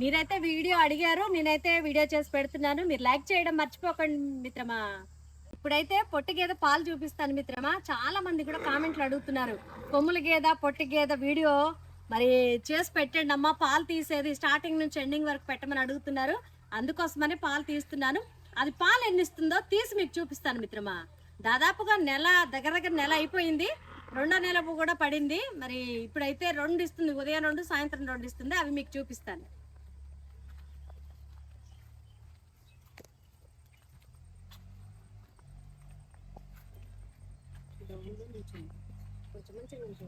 మీరైతే వీడియో అడిగారు నేనైతే వీడియో చేసి పెడుతున్నాను. మీరు లైక్ చేయడం మర్చిపోకండి మిత్రమా. ఇప్పుడైతే పొట్టి గేదె పాలు చూపిస్తాను మిత్రమా. చాలా మంది కూడా కామెంట్లు అడుగుతున్నారు. కొమ్ముల గేదె పొట్టి గేదె వీడియో మరి చేసి పెట్టండి అమ్మ. పాలు తీసేది స్టార్టింగ్ నుంచి ఎండింగ్ వరకు పెట్టమని అడుగుతున్నారు. అందుకోసమని పాలు తీస్తున్నాను. అది పాలు ఎన్ని ఇస్తుందో తీసి మీకు చూపిస్తాను మిత్రమా. దాదాపుగా నెల దగ్గర దగ్గర నెల అయిపోయింది. రెండో నెల కూడా పడింది. మరి ఇప్పుడైతే రెండు ఇస్తుంది. ఉదయం రెండు సాయంత్రం రెండు ఇస్తుంది. అవి మీకు చూపిస్తాను. కొంచెం మంచి ఉంచు.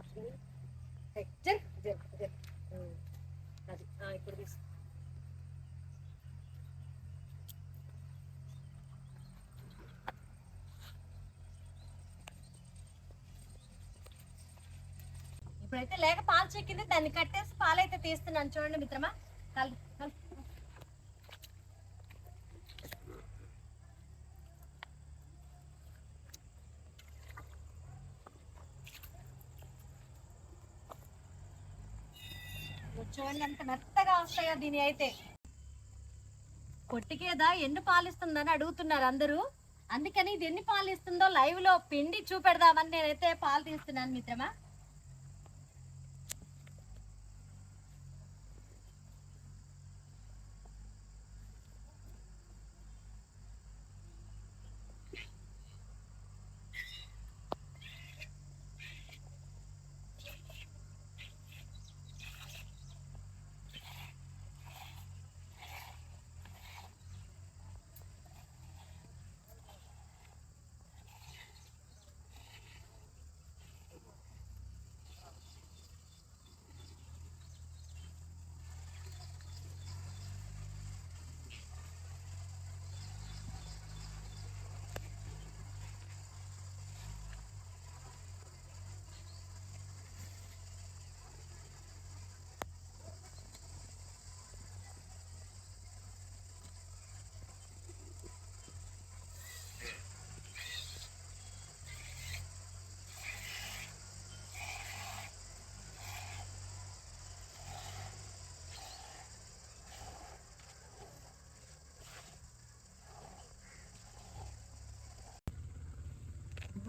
ఏయ్, జర్ జర్ జరుగు. అది ఇప్పుడు తీసు ఇప్పుడైతే లేక పాలు చెక్కింది దాన్ని కట్టేసి పాలైతే తీస్తున్నాను చూడండి మిత్రమా కల్ కల్ చూడండి ఎంత మెత్తగా వస్తాయో దీని అయితే. కొట్టికేదా? ఎన్ని పాలిస్తుందని అడుగుతున్నారు అందరూ. అందుకని ఇది ఎన్ని పాలు ఇస్తుందో లైవ్లో పిండి చూపెడదామని నేనైతే పాలు తీస్తున్నాను మిత్రమా.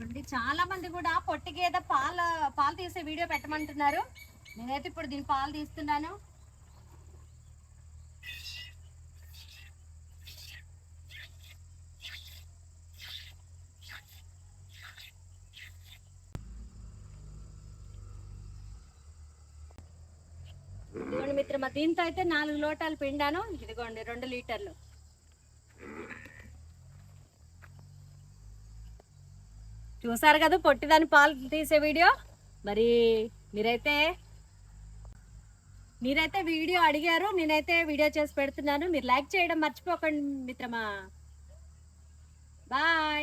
చూడండి చాలా మంది కూడా పొట్టి గేదె పాల పాలు తీసే వీడియో పెట్టమంటున్నారు. నేనైతే ఇప్పుడు దీని పాలు తీస్తున్నాను. మిత్రమా దీంతో అయితే నాలుగు లోటాలు పిండాను. ఇదిగోండి రెండు లీటర్లు. చూసారు కదా పొట్టిదాని పాలు తీసే వీడియో? మరి మీరైతే మీరైతే వీడియో అడిగారు నేనైతే వీడియో చేసి పెడుతున్నాను. మీరు లైక్ చేయడం మర్చిపోకండి మిత్రమా. బాయ్.